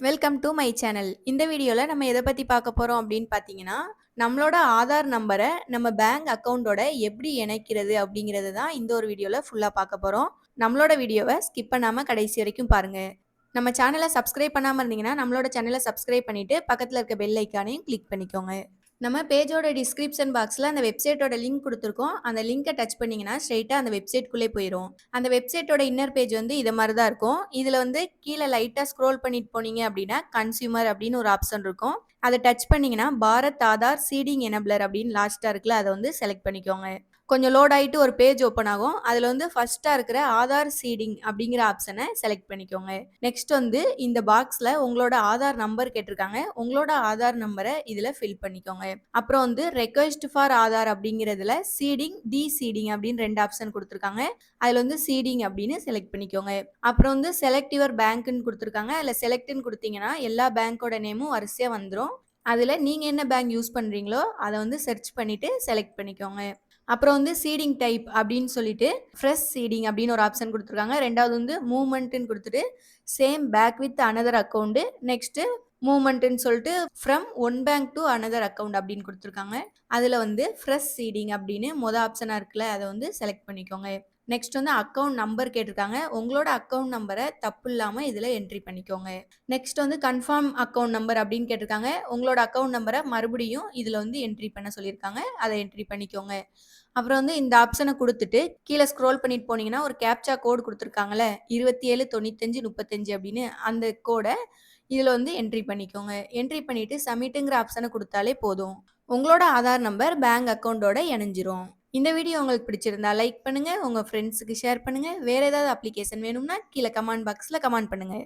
Welcome to my channel இந்த வீடியோவில் நம்ம எதை பற்றி பார்க்க போகிறோம் அப்படின்னு பார்த்தீங்கன்னா நம்மளோட ஆதார் நம்பரை நம்ம பேங்க் அக்கௌண்ட்டோட எப்படி இணைக்கிறது அப்படிங்கிறது தான் இந்த ஒரு வீடியோவில் ஃபுல்லாக பார்க்க போகிறோம் நம்மளோட வீடியோவை ஸ்கிப் பண்ணாமல் கடைசி வரைக்கும் பாருங்கள் நம்ம சேனலை சப்ஸ்கிரைப் பண்ணாமல் இருந்தீங்கன்னா நம்மளோட சேனலை சப்ஸ்கிரைப் பண்ணிவிட்டு பக்கத்தில் இருக்க பெல் ஐக்கானையும் கிளிக் பண்ணிக்கோங்க. நம்ம பேஜோட டிஸ்கிரிப்ஷன் பாக்ஸில் அந்த வெப்சைட்டோட லிங்க் கொடுத்துருக்கோம். அந்த லிங்கை டச் பண்ணிங்கன்னா ஸ்ட்ரெயிட்டாக அந்த வெப்சைட்குள்ளே போயிடும் அந்த வெப்சைட்டோட இன்னர் பேஜ் வந்து இதை மாதிரி தான் இருக்கும். இதில் வந்து கீழே லைட்டாக ஸ்க்ரோல் பண்ணிட்டு போனீங்க அப்படின்னா கன்சியூமர் அப்படின்னு ஒரு ஆப்ஷன் இருக்கும். அதை டச் பண்ணிங்கன்னா பாரத் ஆதார் சீடிங் எனபிளர் அப்படின்னு லாஸ்ட்டாக இருக்குல்ல அதை வந்து செலக்ட் பண்ணிக்கோங்க. கொஞ்சம் லோட் ஆகிட்டு ஒரு பேஜ் ஓப்பன் ஆகும். அதில் வந்து ஃபஸ்ட்டாக இருக்கிற ஆதார் சீடிங் அப்படிங்கிற ஆப்ஷனை செலக்ட் பண்ணிக்கோங்க. நெக்ஸ்ட் வந்து இந்த பாக்ஸில் உங்களோட ஆதார் நம்பர் கேட்டிருக்காங்க. உங்களோட ஆதார் நம்பரை இதில் ஃபில் பண்ணிக்கோங்க. அப்புறம் வந்து ரெக்வஸ்ட் ஃபார் ஆதார் அப்படிங்கிறதுல சீடிங் டி சீடிங் அப்படின்னு ரெண்டு ஆப்ஷன் கொடுத்துருக்காங்க. அதில் வந்து சீடிங் அப்படின்னு செலக்ட் பண்ணிக்கோங்க. அப்புறம் வந்து செலக்ட் யுவர் பேங்க்னு கொடுத்துருக்காங்க. அதில் செலக்ட்னு கொடுத்தீங்கன்னா எல்லா பேங்க்கோட நேமும் வரிசையாக வந்துடும் அதில் நீங்கள் என்ன பேங்க் யூஸ் பண்ணுறீங்களோ அதை வந்து சர்ச் பண்ணிவிட்டு செலக்ட் பண்ணிக்கோங்க. அப்புறம் வந்து சீடிங் டைப் அப்படின்னு சொல்லிட்டு ஃப்ரெஷ் சீடிங் அப்படின்னு ஒரு ஆப்ஷன் கொடுத்துருக்காங்க. ரெண்டாவது வந்து மூமெண்ட்டுன்னு கொடுத்துட்டு same back with another account next மூமெண்ட்டுன்னு சொல்லிட்டு from one bank to another account அப்படின்னு கொடுத்துருக்காங்க. அதில் வந்து ஃப்ரெஷ் சீடிங் அப்படின்னு மொதல் ஆப்ஷனாக இருக்குல்ல அதை வந்து செலக்ட் பண்ணிக்கோங்க. நெக்ஸ்ட் வந்து அக்கௌண்ட் நம்பர் கேட்டிருக்காங்க. உங்களோட அக்கௌண்ட் நம்பரை தப்பு இல்லாமல் இதில் என்ட்ரி பண்ணிக்கோங்க. நெக்ஸ்ட் வந்து கன்ஃபார்ம் அக்கௌண்ட் நம்பர் அப்படின்னு கேட்டிருக்காங்க. உங்களோட அக்கௌண்ட் நம்பரை மறுபடியும் இதில் வந்து என்ட்ரி பண்ண சொல்லியிருக்காங்க. அதை என்ட்ரி பண்ணிக்கோங்க. அப்புறம் வந்து இந்த ஆப்ஷனை கொடுத்துட்டு கீழே ஸ்க்ரோல் பண்ணிட்டு போனீங்கன்னா ஒரு கேப்சா கோடு கொடுத்துருக்காங்களே இருபத்தி ஏழு தொண்ணூத்தஞ்சு முப்பத்தஞ்சு அப்படின்னு அந்த கோடை இதில் வந்து என்ட்ரி பண்ணிக்கோங்க. என்ட்ரி பண்ணிவிட்டு சப்மிட்டுங்கிற ஆப்ஷனை கொடுத்தாலே போதும். உங்களோட ஆதார் நம்பர் பேங்க் அக்கௌண்ட்டோட இணைஞ்சிரும். இந்த வீடியோ உங்களுக்கு பிடிச்சிருந்தா லைக் பண்ணுங்கள் உங்கள் ஃப்ரெண்ட்ஸுக்கு ஷேர் பண்ணுங்கள் வேறு ஏதாவது அப்ளிகேஷன் வேணும்னா கீழே கமெண்ட் பாக்ஸில் கமெண்ட் பண்ணுங்கள்